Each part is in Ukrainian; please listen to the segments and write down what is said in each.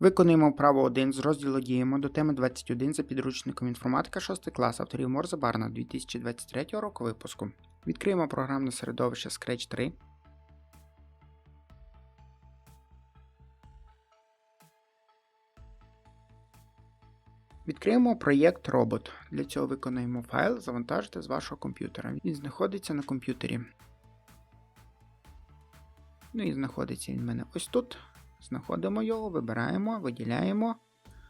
Виконуємо вправу 1 з розділу Діємо до теми 21 за підручником інформатика 6 клас авторів Морза Барна 2023 року випуску. Відкриємо програмне середовище Scratch 3. Відкриємо проєкт Робот. Для цього виконуємо файл, завантажити з вашого комп'ютера. Він знаходиться на комп'ютері. Ну і знаходиться він в мене ось тут. Знаходимо його, вибираємо, виділяємо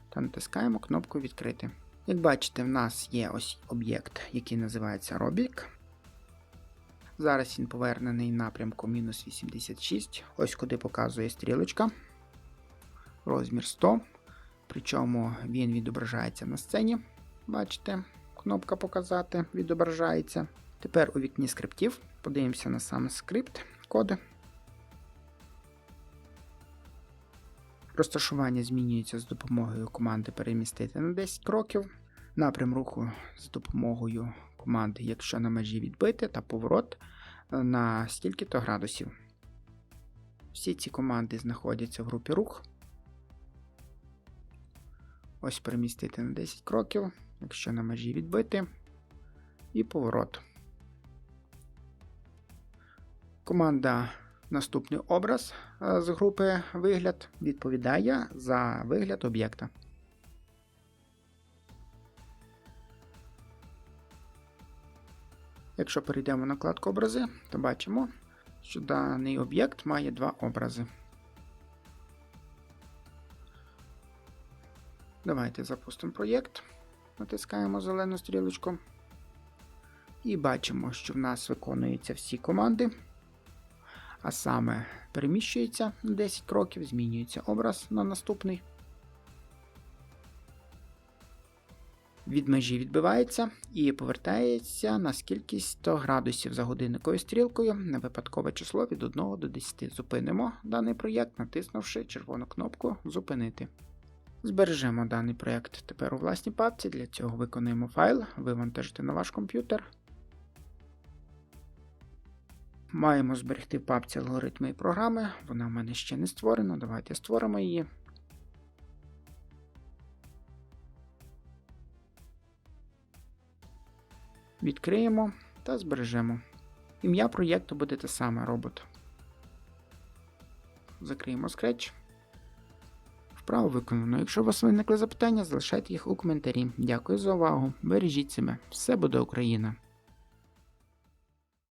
та натискаємо кнопку Відкрити. Як бачите, в нас є ось об'єкт, який називається Робік. Зараз він повернений напрямку мінус 86, ось куди показує стрілочка. Розмір 100. Причому він відображається на сцені. Бачите, кнопка Показати відображається. Тепер у вікні скриптів подивимося на сам скрипт коди. Розташування змінюється з допомогою команди перемістити на 10 кроків. Напрям руху з допомогою команди, якщо на межі відбити, та поворот на стільки-то градусів. Всі ці команди знаходяться в групі рух. Ось перемістити на 10 кроків, якщо на межі відбити, і поворот. Команда Наступний образ з групи вигляд відповідає за вигляд об'єкта. Якщо перейдемо на вкладку образи, то бачимо, що даний об'єкт має два образи. Давайте запустимо проєкт, натискаємо зелену стрілочку. І бачимо, що в нас виконуються всі команди. А саме переміщується на 10 кроків, змінюється образ на наступний. Від межі відбивається і повертається на скількись 100 градусів за годинниковою стрілкою на випадкове число від 1 до 10. Зупинимо даний проєкт, натиснувши червону кнопку Зупинити. Збережемо даний проєкт тепер у власній папці. Для цього виконуємо файл, вивантажити на ваш комп'ютер. Маємо зберегти в папці алгоритми і програми. Вона в мене ще не створена. Давайте створимо її. Відкриємо та збережемо. Ім'я проєкту буде те саме робот. Закриємо Scratch. Вправо виконано. Якщо у вас виникли запитання, залишайте їх у коментарі. Дякую за увагу. Бережіть себе. Все буде Україна!